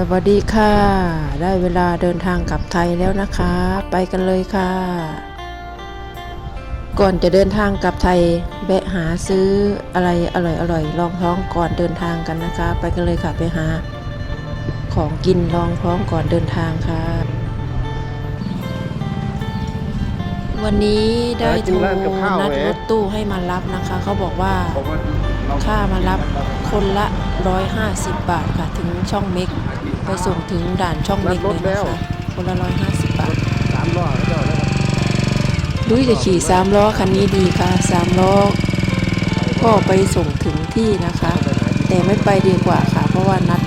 สวัสดีค่ะ ได้เวลาเดินทางกลับไทยแล้วนะคะ ไปกันเลยค่ะ ก่อนจะเดินทางกลับไทยแวะหาซื้ออะไรอร่อยๆลองท้องก่อนเดินทางกันนะคะ ไปกันเลยค่ะไปหา ของกินลองท้องก่อนเดินทางค่ะ วันนี้ได้โทรนัดรถตู้ให้มารับนะคะ เขาบอกว่าค่ามารับคนละ 150 บาทค่ะ ถึงช่องเม็ก ไปส่งถึงด่านช่องเม็กเลยนะคะคนละ150บาทสามล้อแล้วเจ้าแล้วดุ้ยจะขี่สามล้อคันนี้ดีค่ะสามล้อก็ไปส่งถึงที่นะคะ แต่ไม่ไปดีกว่าค่ะ เพราะว่านัด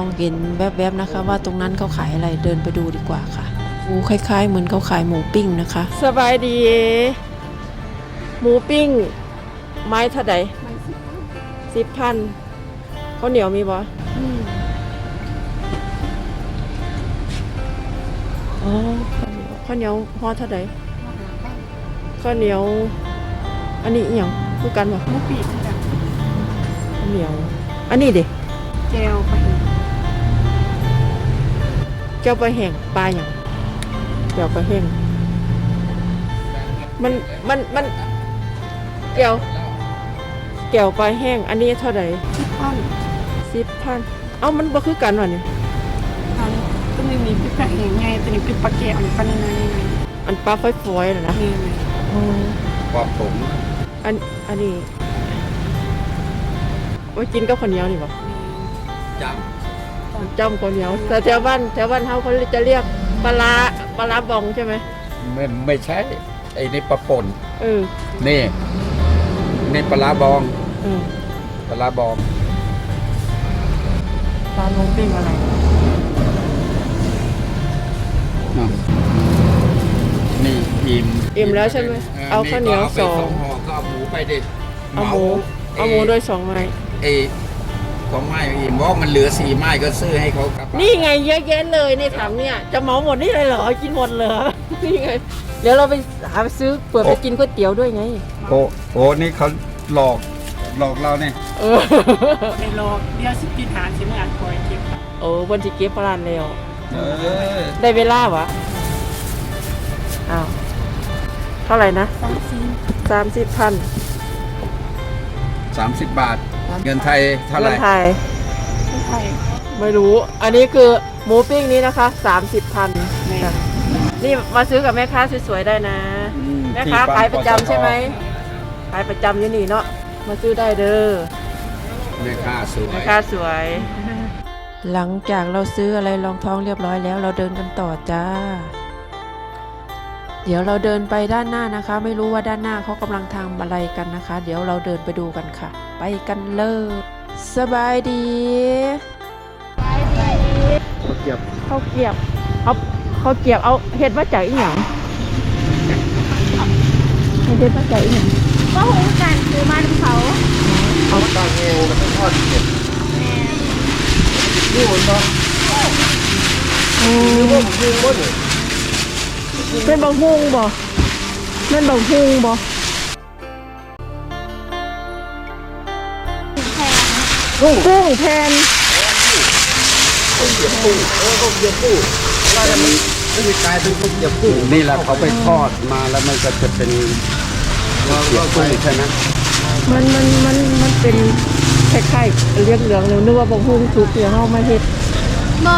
องเห็นแวบๆนะคะ ว่าตรงนั้นเขาขายอะไรเดินไปดูดีกว่าค่ะโอ้คล้าย ๆ เหมือนเขาขายหมูปิ้งนะคะ สบายดี หมูปิ้ง ไม้เท่าไหร่สิบพันข้าวเหนียวมีบ่อ๋อข้าวเหนียวห่อเท่าไหร่ข้าวเหนียว อันนี้อหย่างคือกันบ่หมูปีกค่ะข้าวเหนียว อันนี้ดิเจลไปเห็นเจ้าปลาแห้งปลาอย่างเกี่ยวปลาแห้งมันมันมันเกี่ยวเกี่ยวปลาแห้ง อันนี้เท่าไหร่ชิปปั้นสิบพันเอ้ามันบ่คือกันวะเนี่ยอันตัวนี้มีพริกกระแหงไงตัวนี้พริกปลาแก้วอันปันนี่ไงอันปลาไฟฟอยๆน่ะนะนี่ไงอ๋อความผมอันอันนี้ไว้กินกับข้าวเหนียวนี่บ่จ จ้ำข้าวเหนียวแต่แถวบ้านแถวบ้านเฮาเขาจะเรียกปลาร้าปลาร้าบองใช่ไหมำไม่ไม่ใช่ ไอ้นี่ปลาป่นเออนี่นี่ปลาร้าบองเออปลาร้าบอง ปลาลงปิ้งอะไรอ้าวนี่อิ่มอิ่มแล้วใช่ไหมเอาข้าวเหนียวก็สไปองห่อก็เอาหมูไปดิเอาหมูเอาหมูด้วยสองไม้ไอ้ สองไม้อิ่มเพราะมันเหลือสี่ไม้ก็ซื้อให้เขากลับบ้านี่ไงเยอะแยะเลยนี่ถามเนี่ย จะเหมาหมดนี่เลยเหรอกินหมดเลยเหรอนี่ไงเดี๋ยวเราไปหาไปซื้อเปิดไปกินก๋วยเตี๋ยวด้วยไง โอ้โอ้นี่เขาหลอกหลอกเราเนี่ยเออในโลกเดียวสิบปีฐานสิเมื่ออ่านคอยเก็บโอ้วันที่เก็บพลานแล้วเออได้เวลาวะอ้าวเท่าไหร่นะสองซีสามสิบพันสามสิบบาท เงินไทยเท่าไหเงิร่นไทยไม่ไทย ไม่รู้ อันนี้คือหมูปิ้งนี้นะคะสามสิบพันแม่นี่มาซื้อกับแม่ค้าสวยๆได้นะ อืมแม่ค้าที่ปั๊ขายประจำปตทใช่ไหม ขายประจำอยู่นี่เนาะ มาซื้อได้เด้อ แม่ค้าสวย แม่ค้าสวย หลังจากเราซื้ออะไรรองท้องเรียบร้อยแล้วเราเดินกันต่อจ้า เดี๋ยวเราเดินไปด้านหน้านะคะ ไม่รู้ว่าด้านหน้าเขากำลังทำอะไรกันนะคะ เดี๋ยวเราเดินไปดูกันค่ะ ไปกันเลยสบายดีเก็บข้าวเกรียบเอาข้าวเกรียบเอาเห็ดมาจากอีหยังเห็ดมาจากอีหยังก็หูกันคือมันเขาเอาตาเอวแล้วก็ทอดเก็บนี่หมดเนาะ เป็นบางฮุงบ่นั่นบางฮุงบ่แพงกุ้งกุ้งแทนนี่แหละเขาไปทอดมาแล้วมันก็จะเป็นเกี่ยวกุ้งใช่ไหมมันมันมันมันเป็นคล้ายๆเรียกเหลืองๆนึกว่าบางฮุงสุกเดี๋ยวเฮามาเฮ็ดโม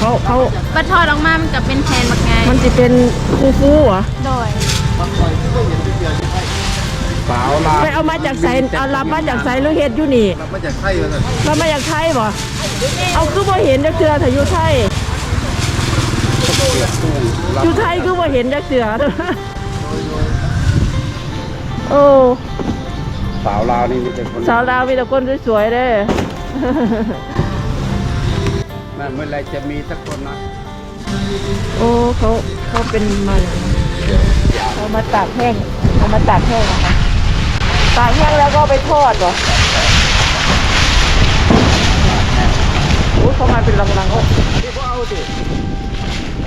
เขาเขาบัตทอดออกมามันจะเป็นแทนบักไงมันจะเป็นฟูฟูๆเหรอโดยสาวลาไปเอามาจากไสเอารับมาจากไสหรือเฮ็ดอยู่นี่เราไม่จะไข่เลยเรามาจากไทยบ่เอาคือบ่เห็นจักเทื่อถ้าอยู่ไทยเกี่ยวกุ้งอยู่ไทยคือบ่เห็นจักเทื่อโอ้สาวลาวนี่มีแต่คนสาวลาวมีแต่คนสวยๆเด้อ นั่นเมื่อไรจะมีสักคนนะโอ้เขาเขาเป็นมันเขามาตากแห้งเขามาตากแห้งนะคะตากแห้งแล้วก็เอาไปทอดเหรอโอ้เขามาเป็นลังลังๆโอ้ที่พ่อเอาดิ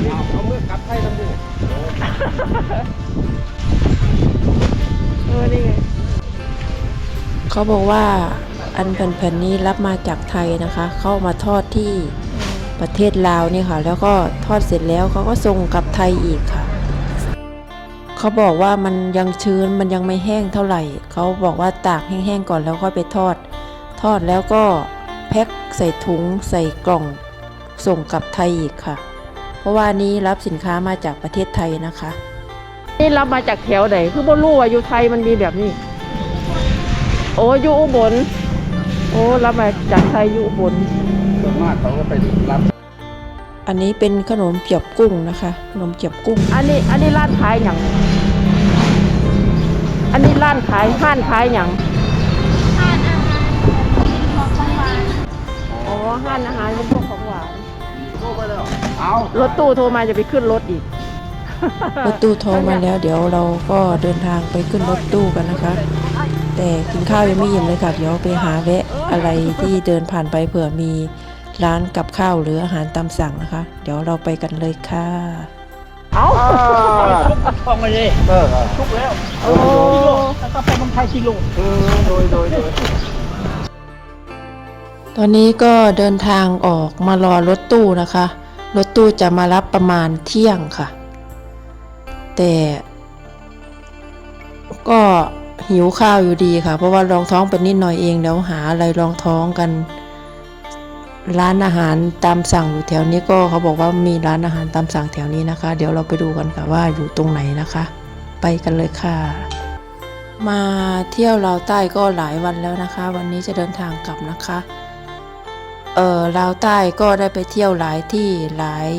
เอาเอามือกลับให้ทำดิเออนี่ไงเขาบอกว่าอันแผ่นๆนี้รับมาจากไทยนะคะ เข้ามาทอดที่ ประเทศลาวนี่ค่ะ แล้วก็ทอดเสร็จแล้วเขาก็ส่งกลับไทยอีกค่ะ เขาบอกว่ามันยังชื้นมันยังไม่แห้งเท่าไหร่ เขาบอกว่าตากแห้งๆก่อนแล้วค่อยไปทอด ทอดแล้วก็แพ็คใส่ถุงใส่กล่องส่งกลับไทยอีกค่ะ เพราะว่านี้รับสินค้ามาจากประเทศไทยนะคะนี่รับมาจากแถวไหนคือบ่รู้ว่าอยู่ไทยมันมีแบบนี้ โอ้อยู่อุบลโอ้รับมาจากไทยอยู่อุบล มากเขาก็ไปรับ อันนี้เป็นขนมเจียบกุ้งนะคะ ขนมเจียบกุ้ง อันนี้อันนี้ร้านขายอย่างอันนี้ร้านขายห้านขายอย่างทานอาหารของของหวานอ๋อห้านอาหารเป็นพวกของหวานเอารถตู้โทรมาจะไปขึ้นรถอีกรถตู้โทรมาแล้ว เดี๋ยวเราก็เดินทางไปขึ้นรถตู้กันนะคะ แต่กินข้าวยังไม่อิ่มเลยค่ะ เดี๋ยวไปหาแวะอะไรที่เดินผ่านไปเผื่อมี ร้านกับข้าวหรืออาหารตามสั่งนะคะ เดี๋ยวเราไปกันเลยค่ะเอาทองไปเลยเออทุกแล้วโอ้กิโลแล้วก็ไปเมืองไทยกิโลเออโดยโดยโดยตอนนี้ก็เดินทางออกมารอรถตู้นะคะ รถตู้จะมารับประมาณเที่ยงค่ะ แต่ก็หิวข้าวอยู่ดีค่ะ เพราะว่ารองท้องเป็นนิดหน่อยเองแล้วหาอะไรรองท้องกัน ร้านอาหารตามสั่งอยู่แถวนี้ก็เขาบอกว่ามีร้านอาหารตามสั่งแถวนี้นะคะ เดี๋ยวเราไปดูกันค่ะว่าอยู่ตรงไหนนะคะ ไปกันเลยค่ะ มาเที่ยวลาวใต้ก็หลายวันแล้วนะคะ วันนี้จะเดินทางกลับนะคะเออลาวใต้ก็ได้ไปเที่ยวหลายที่หลาย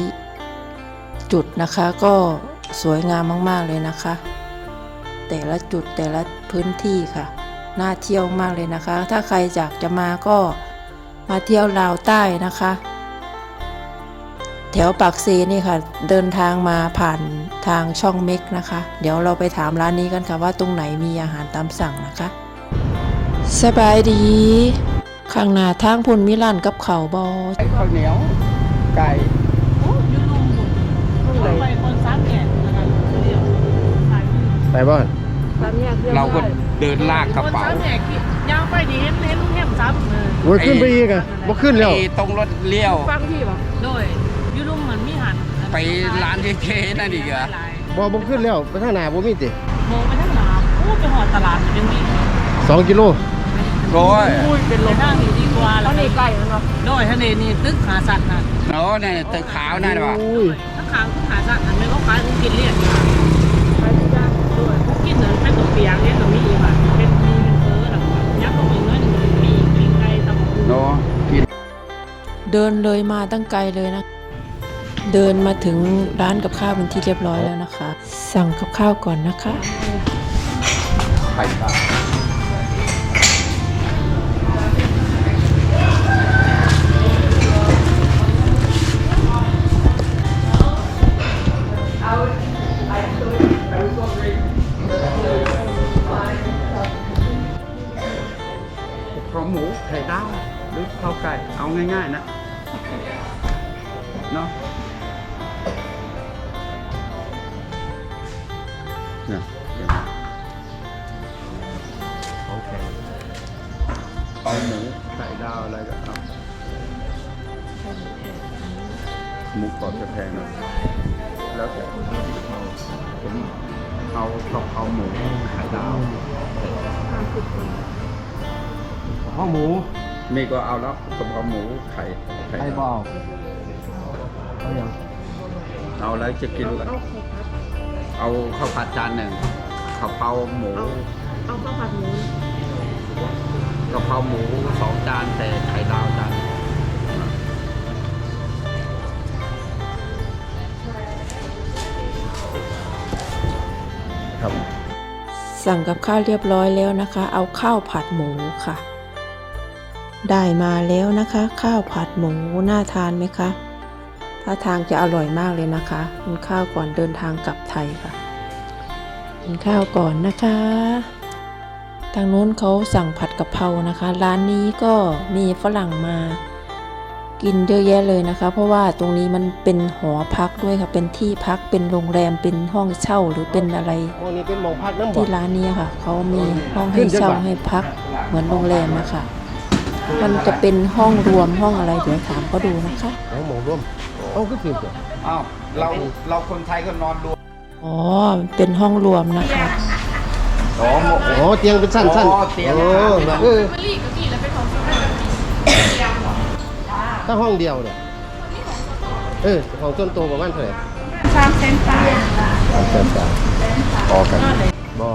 จุดนะคะ ก็สวยงามมาก ๆเลยนะคะ แต่ละจุดแต่ละพื้นที่ค่ะ น่าเที่ยวมากเลยนะคะ ถ้าใครอยากจะมาก็ มาเที่ยวลาวใต้นะคะ แถวปากเซนี่ค่ะ เดินทางมาผ่านทางช่องเม็กนะคะ เดี๋ยวเราไปถามร้านนี้กันค่ะว่าตรงไหนมีอาหารตามสั่งนะคะ สบายดี ข้างหน้าทางพุ่นมิลานกับเขาวบอไอ้ข้าวเหนียว ไก่ยูโรหมดไปคนซ้ำแก่นะครับเดียวไปบ้านเราก็เดินลากกระคนเป๋า นี่เห็นเห็นลุงแหมซ้ำเลยโอ้ยขึ้นไปอีกอะบ่ขึ้นแล้ว ไอ้ตรงรถเลี้ยว ฟังพี่บอกโดยยูโรเหมือนมีหันไปร้านเท่ๆนั่นอีกเหรอบ่บ่ขึ้นแล้วไปทางหน้าบ่มีติโมไปทั้งหลามโอ้ไปหอดตลาดยังมี2กิโลโอ้ยอุ้ยเป็นลมทางนี้ดีกว่าแล้วนนี้ใกล้แล้วเนาะโดยทะเลนี่ตึกหาสัตว์นะโน้เนี่ยตึกขาวนั่นวะอุ้ยทั้งขางทุกหาสัตว์อันไม่ก็ขายกินเลี้ยงไปทุกอย่างด้วยกินเหมือนเป็นตัวเปียกเนี่ยตัวมีอีกอะ ตะหมูโน้กินเดินเลยมาตั้งไกลเลยนะ เดินมาถึงร้านกับข้าวเป็นที่เรียบร้อยแล้วนะคะ สั่งกับข้าวก่อนนะคะไข่ปลาข้ เนี่ยเดี๋ยวโอเคเอาหมูไข่ดาวอะไรก็เอาหมูกรอบจะแพงหนะแล้วแต่เอาผมเอากะเพราหมูไข่ดาวข้าวหมูมีก็เอาแล้วกะเพราหมูไข่ไข่ไข่ดาวบ่เอาอย่างเอาแล้วจะกิน เอาข้าวผัดจานหนึ่งกะเพราหมูเอาข้าวผัดหมูกะเพราหมูสองจานแต่ไข่ดาวจานหนึ่งครับสั่งกับข้าวเรียบร้อยแล้วนะคะ เอาข้าวผัดหมูค่ะ ได้มาแล้วนะคะ ข้าวผัดหมูน่าทานไหมคะ ถ้าทางจะอร่อยมากเลยนะคะกินข้าวก่อนเดินทางกลับไทยค่ะ กินข้าวก่อนนะคะ ทางนู้นเขาสั่งผัดกะเพรานะคะ ร้านนี้ก็มีฝรั่งมา กินเยอะแยะเลยนะคะ เพราะว่าตรงนี้มันเป็นหอพักด้วยค่ะ เป็นที่พักเป็นโรงแรมเป็นห้องเช่าหรือเป็นอะไรโอ้นี่เป็นหมองพักน้ำบ่ที่ร้านเนี้ค่ะเขามีห้องให้เช่าให้พักเหมือนโรงแรมนะคะมันจะเป็นห้องรวมห้องอะไรเดี๋ยวถามเขาดูนะคะของหมองร่วม เอาขึ้นถึงตัวอ้าวเราเราคนไทยก็นอนรวมอ๋อเป็นห้องรวมนะคะ อ๋อหมดอ๋อเตียงเป็นสั้นๆอ๋อเตียงโอ้เป็นสั้นๆเออถ้าห้องเดียวเนี่ยเออของต้นโตประมาณเท่าไหร่สามเซนตาสามแสนสามพอกันบ่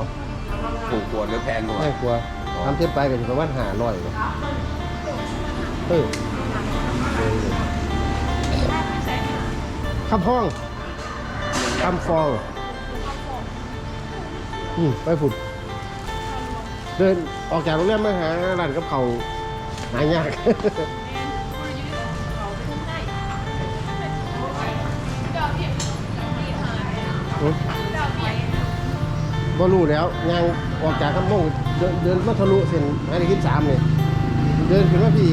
ถูกกว่าหรือแพงกว่าไม่กลัวทำเทียบไปก็อยู่ประมาณห้าร้อยเออ คำห้องคำฟอง อืมไปผุด เดินออกจากโรงแรมมาหาร้านกับเขาวหายาก บ่รู้แล้วยางออกจากคำมงเดินเดินมาทะลุเส้นหมายเลขที่สามเลยเดินขึ้นมาพี่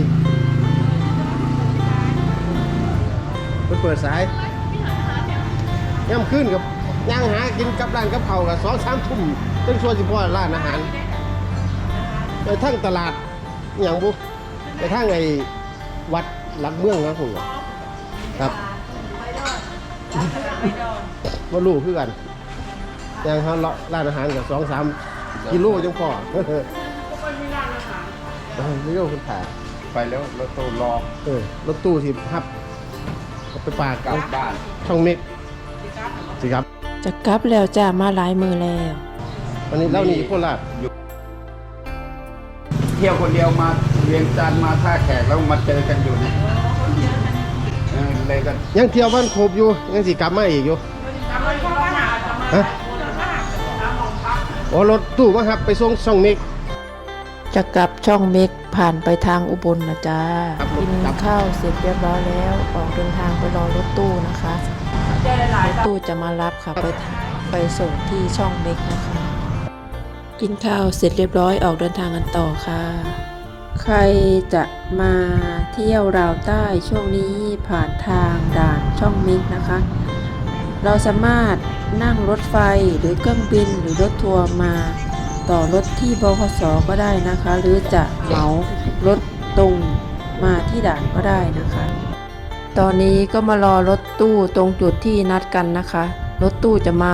ไปเปิดสาย ย่ำขึ้นกับย่างหากินกับร้านกับเขาวกับสองสามทุ่มจนส่วนสิพ่อร้านอาหารไปทั้งตลาดอหย่างบุไปทั้งไอ้วัดหลักเมืองนะผมครับว่ารู้คือกันอย่างเขาเลาะร้านอาหารกับสองสามกิโลจังพอเออไม่รู้คุณถ่าไปแล้วรถตู้รอเออรถตู้ที่พับเอาไปปากกลับบ้านช่องเม็ก สิครับ จะกลับแล้วจ้ามาหลายมือแล้ว วันนี้เล่านี่โคราชเที่ยวคนเดียวมาเวียงจันทร์มาท่าแขกแล้วมาเจอกันอยู่เนี่ยเออเลยกันยังเที่ยวบ้านครบอยู่ยังสิกลับมาอีกอยู่ฮะโอ้รถตู้มาครับไปส่งช่องเม็กจะกลับช่องเมกผ่านไปทางอุบลนะจ้าครับผมกินครับ ข้าวเสร็จเรียบร้อยแล้ว ออกเดินทางไปรอรถตู้นะคะ รถตู้จะมารับค่ะไปไปส่งที่ช่องเมกนะคะ กินข้าวเสร็จเรียบร้อยออกเดินทางกันต่อค่ะ ใครจะมาเที่ยวราวใต้ช่วงนี้ผ่านทางด่านช่องเมกนะคะ เราสามารถนั่งรถไฟหรือเครื่องบินหรือรถทัวร์มาต่อรถที่บขสก็ได้นะคะ หรือจะเหมารถตรงมาที่ด่านก็ได้นะคะ ตอนนี้ก็มารอรถตู้ตรงจุดที่นัดกันนะคะ รถตู้จะมา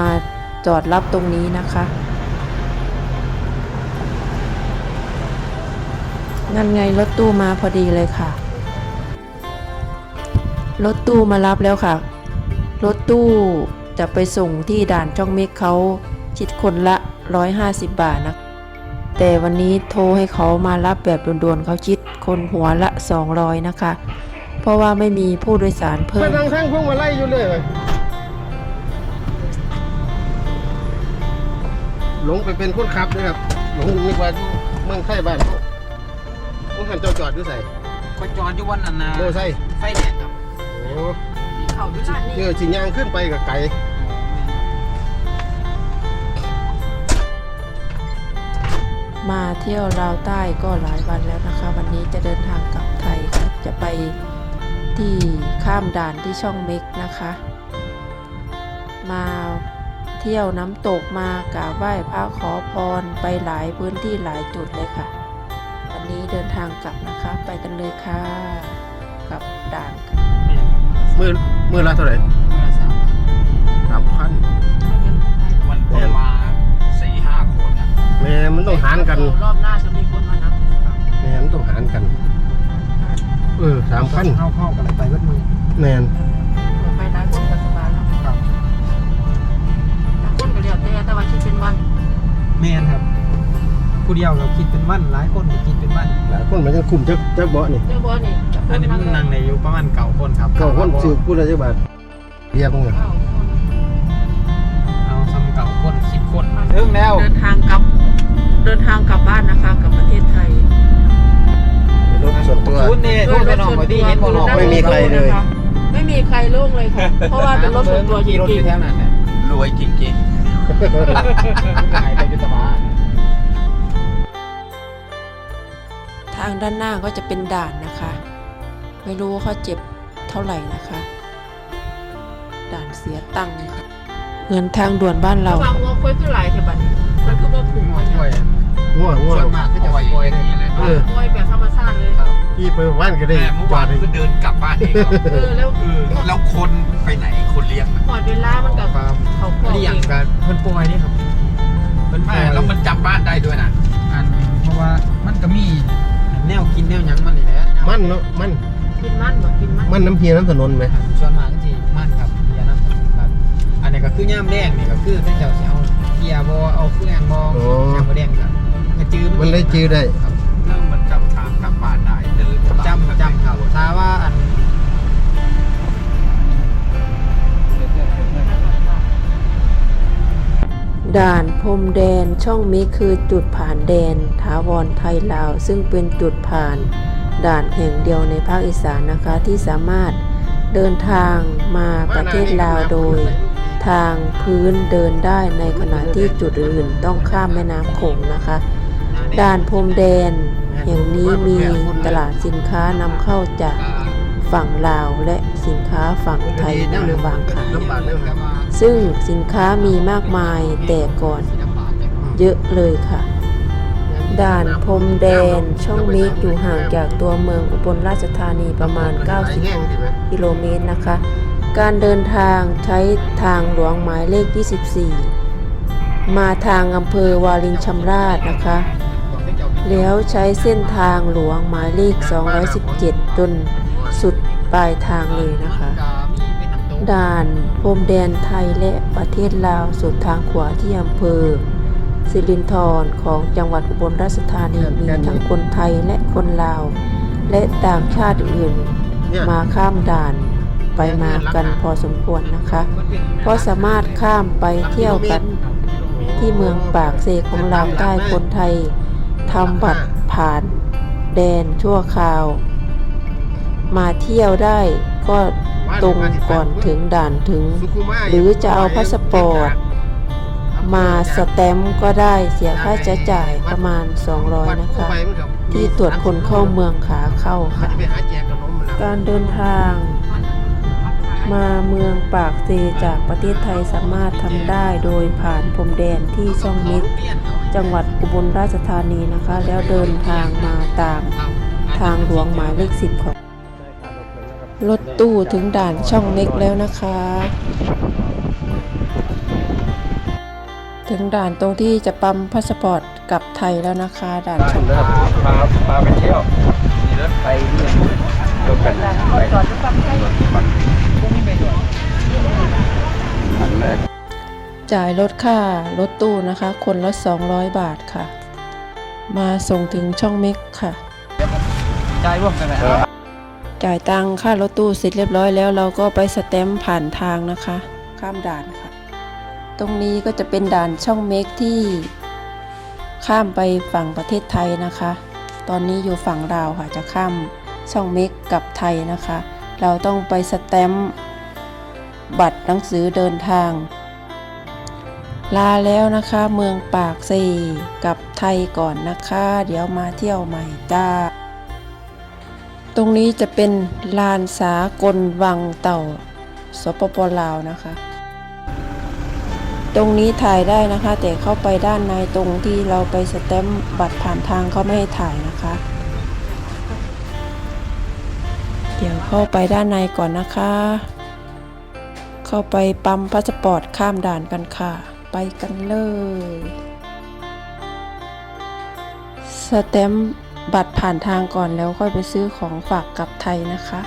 จอดรับตรงนี้นะคะ นั่นไงรถตู้มาพอดีเลยค่ะ รถตู้มารับแล้วค่ะ รถตู้จะไปส่งที่ด่านช่องเมกเขาคิดคนละ 150 บาทนะ แต่วันนี้โทรให้เขามารับแบบด่วนๆเขาคิดคนหัวละ 200 นะคะ เพราะว่าไม่มีผู้โดยสารเพิ่ไปมทางทางพวกมาไล่อยู่เลยเว้ยหลงไปเป็นคนขับเลยครับหลงนึกว่าอยู่เมืองไทยบ้านเขาต้องหันเจ้าจอดอยู่ใส่ก็จอดอยู่วันนั้นนะโบใส่ไฟแดงครับโอ้เขาอยู่ร้านนี้เจอสิยางขึ้นไปกับไก่มาเที่ยวลาวใต้ก็หลายวันแล้วนะคะ วันนี้จะเดินทางกลับไทยค่ะจะไป ที่ข้ามด่านที่ช่องเม็กนะคะ มาเที่ยวน้ำตกมากราบไหว้พระขอพรไปหลายพื้นที่หลายจุดเลยค่ะ วันนี้เดินทางกลับนะคะ ไปกันเลยค่ะกลับด่านค่ะมือมือละเท่าไหร่สามพันวันคนมาสี่ห้าคนอะแม่มันต้องหารกันรอบหน้าจะมีคนมานับแม่มันต้องหารกัน เออสามพันเข้าเข้ากันไปวัดมือแม่นไปร้านคนปัจจุบันแล้วครับคนก็เรียกแต่แต่ว่าคิดเป็นวันแม่นครับ ผู้เดียวเราคิดเป็นวันหลายคนก็คิดเป็นวันหลายคนมันยังคุมจักจักเบาะนี่เจ้าบอนี่อันนี้มันนั่งในอยู่ประมาณเก่าคนครับก็คนสืบพูดอะไรจักบาทเรียกมึงอะเอาซ้ำเก่าคนสิบคนถึงแล้วเดินทางกลับเดินทางกลับบ้านนะคะกลับประเทศไทยรถ ส่วนตัว ชุดนี่รถกระนองมาที่เห็นบนออกไม่มีใครเลย ไม่มีใครโล่งเลยค่ะ เพราะว่าเป็นรถส่วนตัวจขี่รถอริงยู่แถวนั้นเนี่ยรวยจริงหายไปยุทธบาๆทางด้านหน้าก็จะเป็นด่านนะคะ ไม่รู้ว่าเขาเจ็บเท่าไหร่นะคะ ด่านเสียตังค์ค่ะเงินทางด่วนบ้านเราวางหัวคุยขึ้นหลายเถอะบัดนี้มันคือว่าผุ่งหัวมันป่วยง่วงง่วงส่วนมากก็จะปล่อยเลยเออคุยแบบธรรมชาติเลย พี่ไปว่านก็ได้แต่เมื่อวานก็เดินกลับบ้านเองเหรอเออแล้วเออแล้วคนไปไหนคนเลี้ยงน่ะหอดเวลามันกับครับ เขาพ่อเรีเอยกงกันเพิ่นป่วยนี่ครับเพิ่นป่แม่วยแล้วมันจำบ้านได้ด้วยนะอันเพราะว่ามันก็มีแนวกินแนวหยังมันนี่แหละมันเนาะมันกินมันบ่กินมันมันน้ำเพียน้ำถนนไหมส่วนมากก็สิมันครับเบียร์น้ำครับ อันนี้ก็คือย่ามแดงนี่ก็คือท่านเจ้าสิเอาเบียร์บ่เอาเฟืองบ่ย่ามบ่แดงก็ก็จื้อมันได้จื้อได้ ครับแล้วมัน จับถ้าว่าอันด่านพรมแดนช่องมิคือจุดผ่านแดนถาวรไทยลาว ซึ่งเป็นจุดผ่าน ด่านแห่งเดียวในภาคอีสานนะคะที่สามารถเดินทางมาประเทศลาวโดย ทางพื้นเดินได้ในขณะที่จุดอื่นต้องข้ามแม่น้ำโขงนะคะ ด่านพรมแดน แห่งนี้มีตลาดสินค้านำเข้าจากฝั่งลาวและสินค้าฝั่งไทยมาวางขาย ซึ่งสินค้ามีมากมายแต่ก่อนเยอะเลยค่ะ ด่านพรมแดนช่องเมิกอยู่ห่างจากตัวเมืองอุบลราชธานีประมาณ 90 กิโลเมตรนะคะ การเดินทางใช้ทางหลวงหมายเลข 24 มาทางอำเภอวารินชำราบนะคะ แล้วใช้เส้นทางหลวงหมายเลข 217 จนสุดปลายทางเลยนะคะ ด่านพรมแดนไทยและประเทศลาวสุดทางขวาที่อำเภอสิรินธรของจังหวัดอุบลราชธานีมีทั้งคนไทยและคนลาว และต่างชาติอื่นมาข้ามด่านไปมากันพอสมควรนะคะ เพราะสามารถข้ามไปเที่ยวกันที่เมืองปากเซของลาวใต้คนไทย ทำบัตรผ่านแดนชั่วคราว มาเที่ยวได้ก็ตรงก่อนถึงด่านถึง หรือจะเอาพาสปอร์ต มาสแตมป์ก็ได้เสียค่าใช้จ่ายประมาณ 200 นะคะ ที่ตรวจคนเข้าเมืองขาเข้าค่ะกขนมมันแล้วการเดินทาง มาเมืองปากเซจากประเทศไทยสามารถทำได้โดยผ่านพรมแดนที่ช่องมิตร จังหวัดอุบลราชธานีนะคะ แล้วเดินทางมาตามทางหลวงหมายเลขสิบของรถตู้ถึงด่านช่องเม็กแล้วนะคะ ถึงด่านตรงที่จะปั๊มพาสปอร์ตกลับไทยแล้วนะคะ ด่านช่องเม็กพาพาไปเที่ยวมีรถไปด้วยรถกันไปจอดที่ปั๊มใกล้อันแรก จ่ายลดค่ารถตู้นะคะ คนละ 200 บาทค่ะ มาส่งถึงช่องเม็กค่ะใจร่วมกันไหมจ่ายตังค่ารถตู้เสร็จเรียบร้อยแล้วเราก็ไปสแตมป์ผ่านทางนะคะ ข้ามด่านค่ะ ตรงนี้ก็จะเป็นด่านช่องเม็กที่ข้ามไปฝั่งประเทศไทยนะคะ ตอนนี้อยู่ฝั่งลาวค่ะจะข้ามช่องเม็กกับไทยนะคะ เราต้องไปสแตมป์บัตรหนังสือเดินทาง ลาแล้วนะคะ เมืองปากเซกับไทยก่อนนะคะ เดี๋ยวมาเที่ยวใหม่จ้า ตรงนี้จะเป็นลานสากลวังเต่าสปปลาวนะคะ ตรงนี้ถ่ายได้นะคะ แต่เข้าไปด้านในตรงที่เราไปสแตมป์บัตรผ่านทางเขาไม่ให้ถ่ายนะคะ เดี๋ยวเข้าไปด้านในก่อนนะคะ เข้าไปปั๊มพาสปอร์ตข้ามด่านกันค่ะ ไปกันเลย สแตมป์บัตรผ่านทางก่อนแล้วค่อยไปซื้อของฝากกลับไทยนะคะ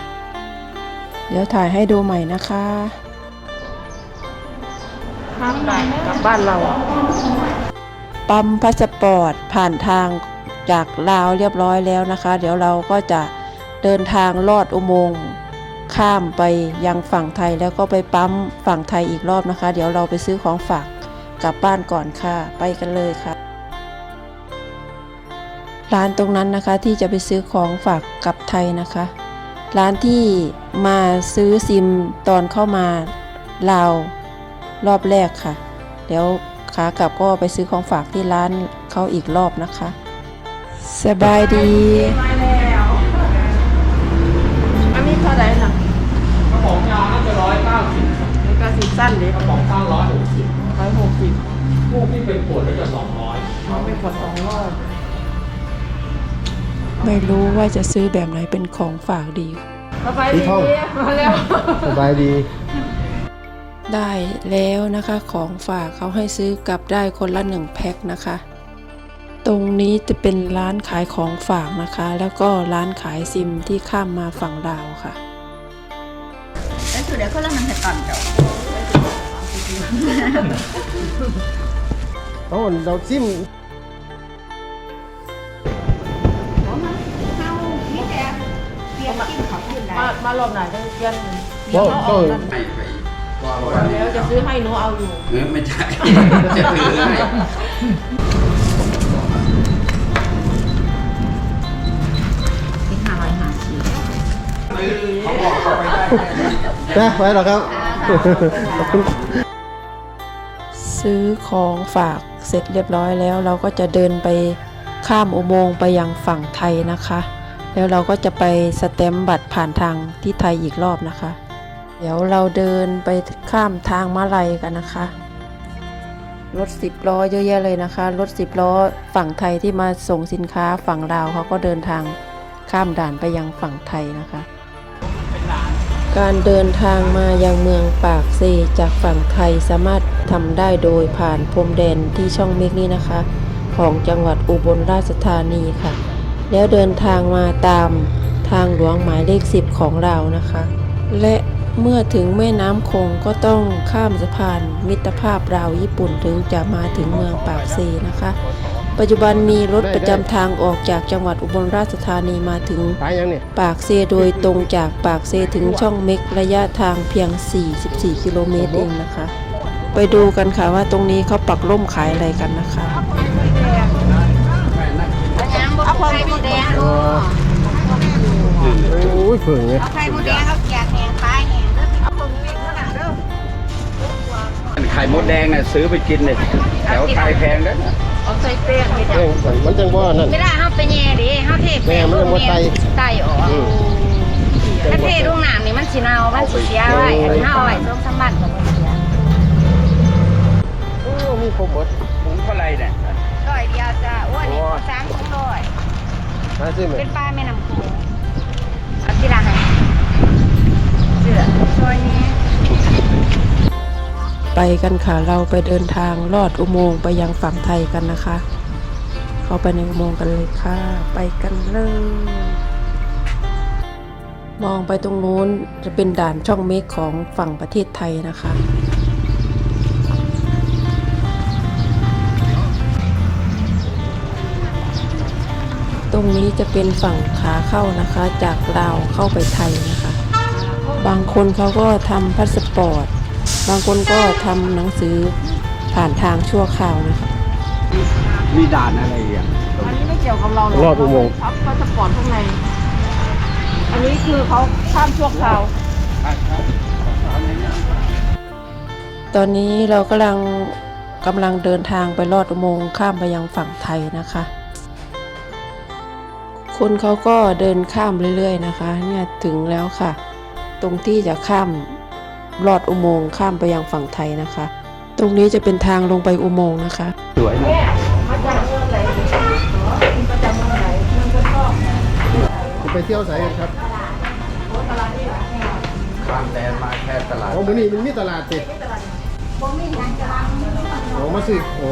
เดี๋ยวถ่ายให้ดูใหม่นะคะข้ามด่านกลับบ้านเราปั๊มพาสปอร์ตผ่านทางจากลาวเรียบร้อยแล้วนะคะ เดี๋ยวเราก็จะเดินทางลอดอุโมงค์ข้ามไปยังฝั่งไทยแล้วก็ไปปั๊มฝั่งไทยอีกรอบนะคะ เดี๋ยวเราไปซื้อของฝาก กลับบ้านก่อนค่ะ ไปกันเลยค่ะ ร้านตรงนั้นนะคะที่จะไปซื้อของฝากกลับไทยนะคะ ร้านที่มาซื้อซิมตอนเข้ามาลาวรอบแรกค่ะแล้วขากลับก็ไปซื้อของฝากที่ร้านเขาอีกรอบนะคะ สบายดีอันนี้เท่าไหร่นะกระป๋องยาวน่าร้อยเก้าสิบกระนดิกระป๋องสั้นร้อยหกสิบ ร้อยหกสิบพวกที่เป็นขวดก็จะสองร้อยเอาไปขวดสองร้อยไม่รู้ว่าจะซื้อแบบไหนเป็นของฝากดี สบายสีดีทองมาแล้วสบายดี ได้แล้วนะคะของฝากเขาให้ซื้อกลับได้คนละหนึ่งแพ็คนะคะ ตรงนี้จะเป็นร้านขายของฝากนะคะ แล้วก็ร้านขายซิมที่ข้ามมาฝั่งลาวค่ะแล้วสุดเดี๋ยวก็เริ่มมันเห็ดก่อนเดี๋ยว เอาเราซิมเข้านี่แต่เตรียมกินของขึ้นได้มามารอบไหนต้องเรียนว่าต้องไม่ไปว่าวันนี้แล้วจะซื้อให้หนูเอาอยู่เออไม่ใช่จะถือให้ที่ห้าร้อยห้าสิบเขาบอกเขาไปได้นะไว้หรอครับขอบคุณ ซื้อของฝากเสร็จเรียบร้อยแล้ว เราก็จะเดินไปข้ามอุโมงค์ไปยังฝั่งไทยนะคะ แล้วเราก็จะไปสแตมบัตรผ่านทางที่ไทยอีกรอบนะคะ เดี๋ยวเราเดินไปข้ามทางม้าลายกันนะคะรถสิบล้อเยอะแยะเลยนะคะรถสิบล้อฝั่งไทยที่มาส่งสินค้าฝั่งลาวเขาก็เดินทางข้ามด่านไปยังฝั่งไทยนะคะ การเดินทางมายังเมืองปากเซจากฝั่งไทยสามารถทำได้โดยผ่านพรมแดนที่ช่องเมกนี้นะคะ ของจังหวัดอุบลราชธานีค่ะ แล้วเดินทางมาตามทางหลวงหมายเลข 10 ของเรานะคะ และเมื่อถึงแม่น้ำคงก็ต้องข้ามสะพานมิตรภาพลาวญี่ปุ่นถึงจะมาถึงเมืองปากเซนะคะ ปัจจุบันมีรถประจำทางออกจากจังหวัดอุบลราชธานีมาถึงตายยังเนี่ยปากเซโดยตรงจากปากเซถึงช่องเม็กระยะทางเพียง 44 กิโลเมตรเองนะคะ ไปดูกันค่ะว่าตรงนี้เขาปักร่มขายอะไรกันนะคะเอาไข่หมูแดงเออโอ้ยเผื่อไงเอาไข่หมูแดงเอาแกงแหงปลาแหงแล้วเอาผงวิ่งขนาดเด้อไข่มดแดงน่ะซื้อไปกินเนี่ยแถวไทยแพงแล้วนะ เอาใส่แป้งนี่เอ้ยมันจังว่านั่นเวลาเฮาไปแย่ดิเฮาเทแป้งลงเนี่ยไตออกอืมถ้าเทลงน้ำนี่มันสิเน่ามันสิเสียไว้อันนี้เฮาเอาไว้ช่วงสมบัติก็บ่เสียโอ้มีครบหมดถุงเท่าไหรเนี่ยร้อยเดียวจ้าอ้วนนี่สามถุงร้อยมาซิมเป็นปลาแม่น้ำโขงเอาที่ละให้เสือซอยนี้ ไปกันค่ะ เราไปเดินทางลอดอุโมงค์ไปยังฝั่งไทยกันนะคะ เข้าไปในอุโมงค์กันเลยค่ะ ไปกันเลยมองไปตรงนู้นจะเป็นด่านช่องเมฆของฝั่งประเทศไทยนะคะ ตรงนี้จะเป็นฝั่งขาเข้านะคะจากลาวเข้าไปไทยนะคะ บางคนเขาก็ทำพาสปอร์ต บางคนก็ทำหนังสือผ่านทางชั่วคราวนะคะมีด่านอะไรอะอันนี้ไม่เกี่ยวกับเรารอดอุโมงค์พับพาสปอร์ตข้างใน อันนี้คือเขาข้ามชั่วคราว ตอนนี้เรากำลังกำลังเดินทางไปลอดอุโมงค์ข้ามไปยังฝั่งไทยนะคะ คนเขาก็เดินข้ามเรื่อยๆนะคะ เนี่ยถึงแล้วค่ะ ตรงที่จะข้าม ลอดอุโมงค์ข้ามไปยังฝั่งไทยนะคะ ตรงนี้จะเป็นทางลงไปอุโมงค์นะคะ สวยนะจะไปเที่ยวสายกันครับข้ามแดนมาแค่ตลาดอ๋อมื้อนี้มันมีตลาดติโอ้มาสิโอ้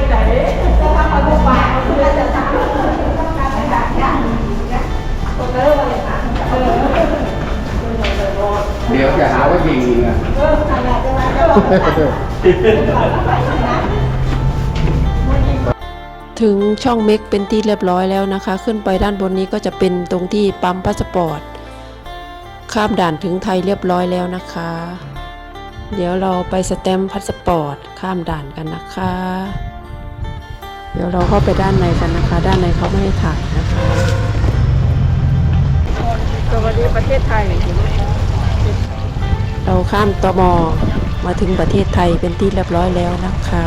เดี๋ยวจะหาว่ายิงอะถึงช่องเม็กเป็นที่เรียบร้อยแล้วนะคะ ขึ้นไปด้านบนนี้ก็จะเป็นตรงที่ปั๊มพาสปอร์ต ข้ามด่านถึงไทยเรียบร้อยแล้วนะคะ เดี๋ยวเราไปสแตมพาสปอร์ต ข้ามด่านกันนะคะ เดี๋ยวเราเข้าไปด้านในกันนะคะ ด้านในเขาไม่ให้ถ่ายนะคะ สวัสดีประเทศไทย เราข้ามตมมาถึงประเทศไทยเป็นที่เรียบร้อยแล้วนะคะ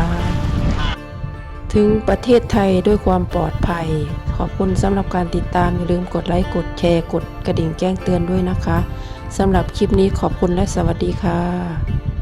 ถึงประเทศไทยด้วยความปลอดภัย ขอบคุณสำหรับการติดตาม อย่าลืมกดไลค์ กดแชร์ กดกระดิ่งแจ้งเตือนด้วยนะคะสำหรับคลิปนี้ขอบคุณและสวัสดีค่ะ